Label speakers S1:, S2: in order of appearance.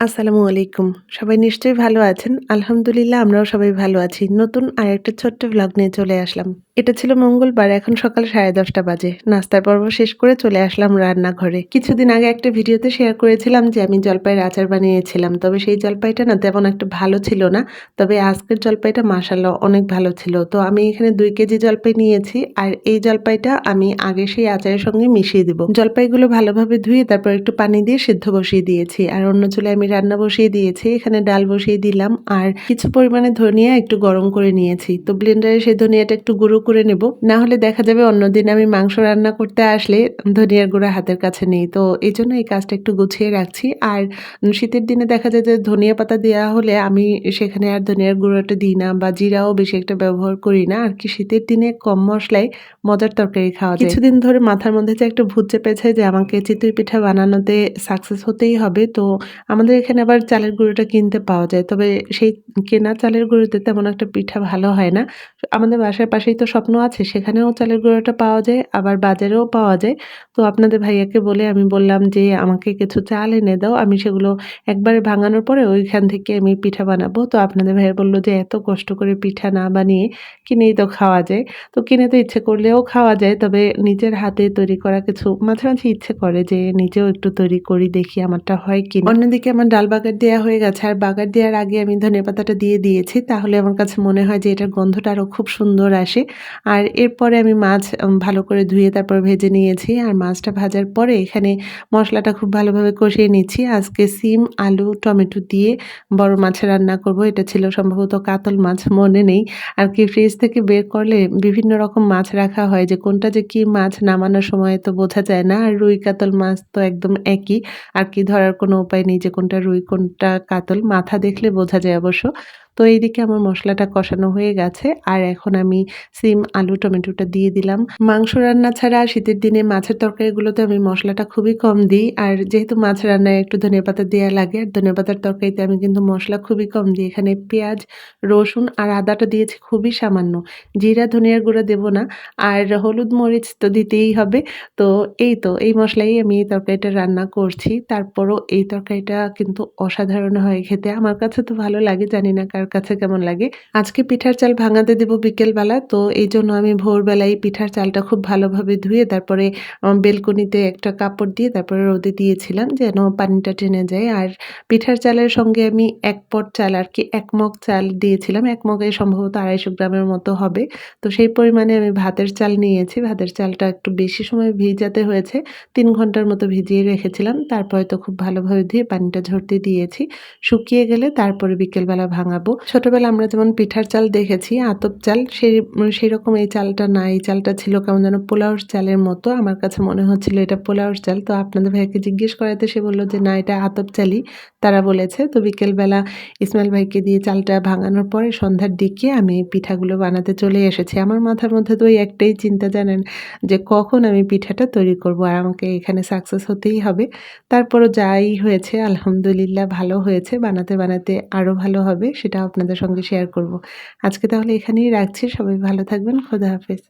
S1: আসসালামু আলাইকুম। সবাই নিশ্চয়ই ভালো আছেন। আলহামদুলিল্লাহ, আমরাও সবাই ভালো আছি। নতুন আরেকটা ছোট্ট ব্লগ নিয়ে চলে আসলাম। এটা ছিল মঙ্গলবার, এখন সকাল 10:30 বাজে। নাস্তার পর্ব শেষ করে চলে আসলাম রান্নাঘরে। কিছুদিন আগে একটা ভিডিওতে শেয়ার করেছিলাম যে, আমি জলপাইয়ের আচার বানিয়েছিলাম। তবে সেই জলপাইটা না তেমন একটা ভালো ছিল না। তবে আজকের জলপাইটা মাশাআল্লাহ অনেক ভালো ছিল। তো আমি এখানে দুই কেজি জলপাই নিয়েছি আর এই জলপাইটা আমি আগে সেই আচারের সঙ্গে মিশিয়ে দিব। জলপাইগুলো ভালোভাবে ধুয়ে তারপর একটু পানি দিয়ে সিদ্ধ বসিয়ে দিয়েছি। আর অন্য চুলে আমি রান্না বসিয়ে দিয়েছি। এখানে ডাল বসিয়ে দিলাম আর কিছু পরিমাণে ধনিয়া একটু গরম করে নিয়েছি। তো ব্লেন্ডারে সেই ধনিয়াটা একটু গুঁড়ো করে নেব। না হলে দেখা যাবে অন্যদিন আমি মাংস রান্না করতে আসলে ধনিয়ার গুঁড়া হাতের কাছে নেই। তো এই জন্য এই কাজটা একটু গুছিয়ে রাখছি। আর শীতের দিনে দেখা যায় যে ধনিয়া পাতা দেওয়া হলে আমি সেখানে আর ধনিয়ার গুঁড়োটা দিই না বা জিরাও বেশি একটা ব্যবহার করি না। আর কি শীতের দিনে কম মশলায় মজার তরকারি খাওয়া যায়। কিছুদিন ধরে মাথার মধ্যে যে একটা ভূত চেপেছে যে আমাকে চিতই পিঠা বানানোতে সাকসেস হতেই হবে। তো আমাদের এখানে আবার চালের গুঁড়োটা কিনতে পাওয়া যায়। তবে সেই কেনা চালের গুঁড়োতে তেমন একটা পিঠা ভালো হয় না। আমাদের বাসার পাশেই তো স্বপ্ন আছে সেখানেও চালের গুঁড়োটা পাওয়া যায় আবার বাজারেও পাওয়া যায়। তো আপনাদের ভাইয়াকে বলে আমি বললাম যে আমাকে কিছু চাল এনে দাও। আমি সেগুলো একবারে ভাঙানোর পরে ওইখান থেকে আমি পিঠা বানাবো। তো আপনাদের ভাইয়া বলল যে এত কষ্ট করে পিঠা না বানিয়ে কিনেই তো খাওয়া যায়। তো কিনে তো ইচ্ছে করলেও খাওয়া যায়। তবে নিজের হাতে তৈরি করা কিছু মাঝে, মাঝে ইচ্ছে করে যে নিজেও একটু তৈরি করি দেখি আমারটা হয় কি অন্যদিকে আমার ডাল বাগার দেওয়া হয়ে গেছে আর বাগার দেওয়ার আগে আমি ধনেপাতাটা দিয়ে দিয়েছি। তাহলে আমার কাছে মনে হয় যে এটার গন্ধটা আরও খুব সুন্দর আসে। আর এরপরে আমি মাছ ভালো করে ধুয়ে তারপর ভেজে নিয়েছি। আর মাছটা ভাজার পরে এখানে মশলাটা খুব ভালোভাবে কষিয়ে নিচ্ছি। আজকে সিম, আলু, টমেটো দিয়ে বড় মাছ রান্না করব। এটা ছিল সম্ভবত কাতল মাছ মনে নেই। আর কি ফ্রিজ থেকে বের করলে বিভিন্ন রকম মাছ রাখা হয় যে কোনটা যে কি মাছ নামানোর সময় তো বোঝা যায় না। আর রুই কাতল মাছ তো একদম একই। আর কি ধরার কোনো উপায় নেই যে কোনটা রুই কোনটা কাতল মাথা দেখলে বোঝা যায় অবশ্য তো এইদিকে আমার মশলাটা কষানো হয়ে গেছে। আর এখন আমি সিম, আলু, টমেটোটা দিয়ে দিলাম। মাংস রান্না ছাড়া শীতের দিনে মাছের তরকারিগুলোতে আমি মশলাটা খুবই কম দিই। আর যেহেতু মাছ রান্নায় একটু ধনে পাতা দেওয়া লাগে, আর ধনে পাতার তরকারিতে আমি কিন্তু মশলা খুবই কম দিই। এখানে পেঁয়াজ, রসুন আর আদাটা দিয়েছি খুবই সামান্য। জিরা, ধনিয়ার গুঁড়ো দেবো না। আর হলুদ মরিচ তো দিতেই হবে। তো এই তো, এই মশলাই আমি এই তরকারিটা রান্না করছি। তারপরও এই তরকারিটা কিন্তু অসাধারণ হয় খেতে। আমার কাছে তো ভালো লাগে, জানি না কার কাছে কেমন লাগে? আজকে পিঠার চাল ভাঙাতে দেব বিকেলবেলা, তো এই জন্য আমি ভোরবেলায় পিঠার চালটা খুব ভালোভাবে ধুয়ে, তারপরে বেলকনিতে একটা কাপড় দিয়ে, তারপরে রোদে দিয়েছিলাম যেন পানিটা টেনে যায়। আর পিঠার চালের সঙ্গে আমি এক পট চাল, আর কি এক মগ চাল দিয়েছিলাম। এক মগে সম্ভবত আড়াইশো গ্রামের মতো হবে। তো সেই পরিমাণে আমি ভাতের চাল নিয়েছি। ভাতের চালটা একটু বেশি সময় ভিজাতে হয়েছে। তিন ঘণ্টার মতো ভিজিয়ে রেখেছিলাম। তারপরে তো খুব ভালোভাবে ধুয়ে পানিটা ঝরতে দিয়েছি। শুকিয়ে গেলে তারপরে বিকেলবেলা ভাঙাবো। ছোটবেলা আমরা যেমন পিঠার চাল দেখেছি, আতপ চাল, সেই সেই রকম এই চালটা না, এই চালটা ছিল কেমন যেন পোলাওর চালের মতো। আমার কাছে মনে হচ্ছিল এটা পোলাওর চাল। তো আপনাদের ভাইকে জিজ্ঞেস করাতে সে বলল যে, না, এটা আতপ চালই। তারা বলেছে, তো বিকেলবেলা ইসমাইল ভাইকে দিয়ে চালটা ভাঙানোর পরে সন্ধ্যার দিকে আমি পিঠাগুলো বানাতে চলে এসেছি। আমার মাথার মধ্যে তো ওই একটাই চিন্তা, জানেন, যে কখন আমি পিঠাটা তৈরি করব আর আমাকে এখানে সাকসেস হতেই হবে। তারপরও যাই হয়েছে, আলহামদুলিল্লাহ ভালো হয়েছে। বানাতে বানাতে আরও ভালো হবে সেটা আপনাদের সঙ্গে শেয়ার করব। আজকে তাহলে এখানেই রাখছি। সবাই ভালো থাকবেন। খোদা হাফেজ।